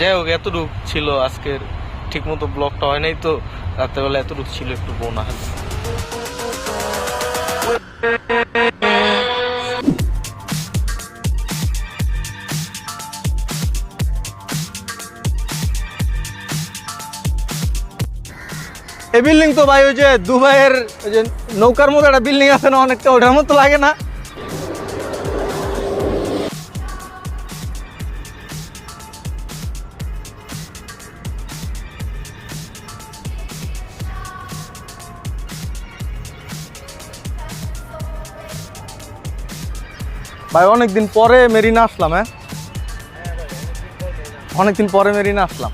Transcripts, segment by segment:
যাই হোক, এতটুক ছিল আজকের ঠিক মতো ব্লগটা হয় নাই তো। রাত্রেবেলা এতটুক ছিল একটু বোনা। এই বিল্ডিং তো ভাই ওই যে দুবাইয়ের যে নৌকার মতো একটা বিল্ডিং আছে না, অনেকটা ওটার মতো লাগে না। ভাই, অনেকদিন পরে মেরিনা আসলাম হ্যাঁ? অনেকদিন পরে মেরিনা আসলাম।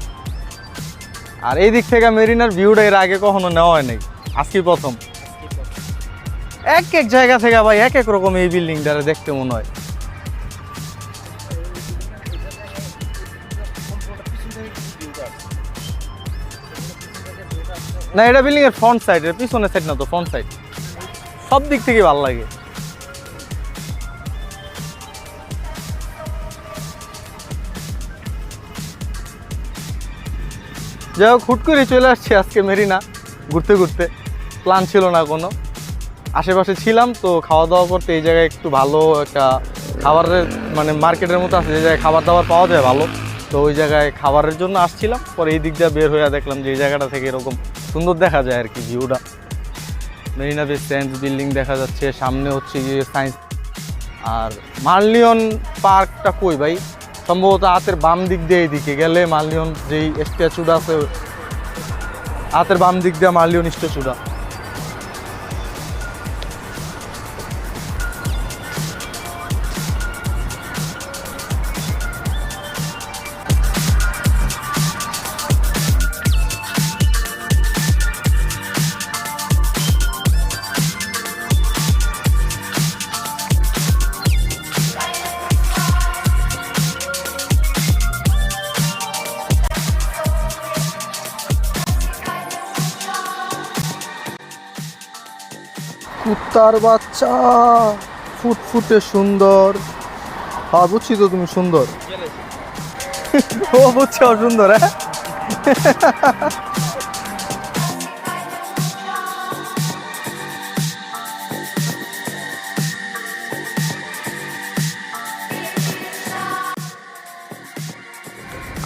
আর এই দিক থেকে মেরিনার ভিউটা এর আগে কখনো নেওয়া হয় নাই। আজকে প্রথম। এক এক জায়গা থেকে ভাই, এক এক রকম এই বিল্ডিংটা দেখতে মনে হয়। না, এটা বিল্ডিং এর ফ্রন্ট সাইড পিছনের সাইড না তো ফ্রন্ট সাইড সব দিক থেকে ভালো লাগে। যাই হোক, হুট করে চলে আসছি আজকে মেরিনা, ঘুরতে ঘুরতে। প্ল্যান ছিল না কোনো। আশেপাশে ছিলাম তো খাওয়া দাওয়া করতে এই জায়গায় একটু ভালো একটা খাবারের মানে মার্কেটের মতো আছে, যে জায়গায় খাবার দাবার পাওয়া যায় ভালো। তো ওই জায়গায় খাবারের জন্য আসছিলাম, পরে এই দিক দিয়ে বের হয়ে দেখলাম যে এই জায়গাটা থেকে এরকম সুন্দর দেখা যায় আর কি ভিউটা মেরিনা বে সায়েন্স বিল্ডিং দেখা যাচ্ছে, সামনে হচ্ছে গিয়ে সায়েন্স আর মার্লিয়ন পার্কটা কই ভাই? সম্ভবত হাতের বাম দিক দিয়ে এইদিকে গেলে মালিয়ন যেই স্ট্যাচুটা আছে, হাতের বাম দিক দিয়ে মালিয়ন স্ট্যাচুটা কুত্তার বাচ্চা। ফুটফুটে সুন্দর। হ্যাঁ বুঝছি তো তুমি সুন্দর। ও, বুঝছে সুন্দর হ্যাঁ?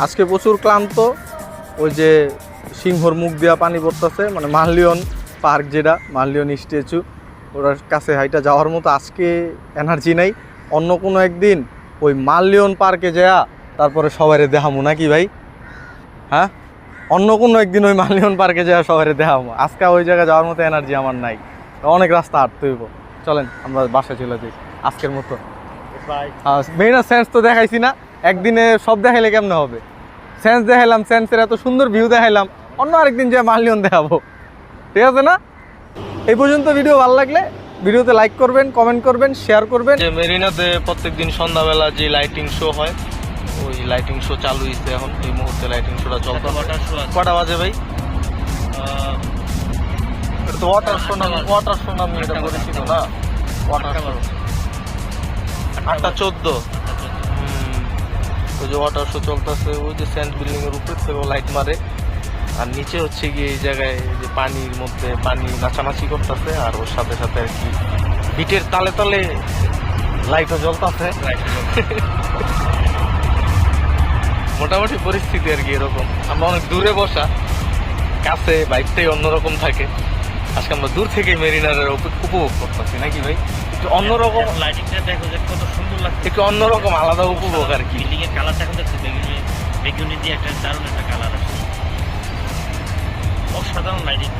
আজকে প্রচুর ক্লান্ত। ওই যে সিংহর মুখ দিয়া পানি পড়তেছে মানে মার্লিয়ন পার্ক যেটা মার্লিয়ন স্ট্যাচু। ওটার কাছে হাইটা যাওয়ার মতো আজকে এনার্জি নাই। অন্য কোনো একদিন ওই মার্লিয়ন পার্কে যায়া তারপরে সবাইরে দেখামু নাকি ভাই? হ্যাঁ? অন্য কোনো একদিন ওই মার্লিয়ন পার্কে যাওয়া সবাইরে দেখামো। আজকে ওই জায়গায় যাওয়ার মতো এনার্জি আমার নাই। অনেক রাস্তা হাঁটতে হইব। চলেন আমরা বাসায় চলে যাই। আজকের মতো। মেইন সেন্স তো দেখাইছি না। একদিনে সব দেখাইলে কেমন হবে? সেন্স দেখাইলাম সেন্সের এত সুন্দর ভিউ দেখাইলাম। অন্য আরেকদিন যে মার্লিয়ন দেখাবো। ঠিক আছে না? এই পর্যন্ত ভিডিও ভালো লাগলে ভিডিওতে লাইক করবেন কমেন্ট করবেন শেয়ার করবেন। যে মেরিনাতে প্রত্যেকদিন সন্ধ্যাবেলা যে লাইটিং শো হয় ওই লাইটিং শো চালু হয়েছে এখন। এই মুহূর্তে লাইটিং শোটা চলতে কটা বাজে ভাই? এটা তো ওয়াটার শো নাম ওয়াটার শো নাম এটা পরিচিত না? ওয়াটার শো আটটা চোদ্দ। ওই যে ওয়াটার শো চলতেছে ওই যে সেন্ট বিল্ডিং এর উপর থেকে লাইট মারে। আর নিচে হচ্ছে গিয়ে এই জায়গায় পানির মধ্যে পানি নাচানাচি করতেছে আর ওর সাথে সাথে আর কি বিটের তালে তালে লাইটও জ্বলতেছে। মোটামুটি পরিস্থিতি আর কি এরকম। আমরা অনেক দূরে বসা কাছে বাইকটাই অন্যরকম থাকে। আজকে আমরা দূর থেকে মেরিনারের উপ- উপভোগ করতেছি নাকি ভাই? একটু অন্যরকম লাইটিংটা দেখো যে কত সুন্দর লাগছে। একটু অন্যরকম আলাদা উপভোগ আর কি। বিল্ডিং এর কালারটা এখন বেগুনি বেগুনি দিয়ে একটা দারুণ একটা কালার আছে অসাধারণ লাইটিং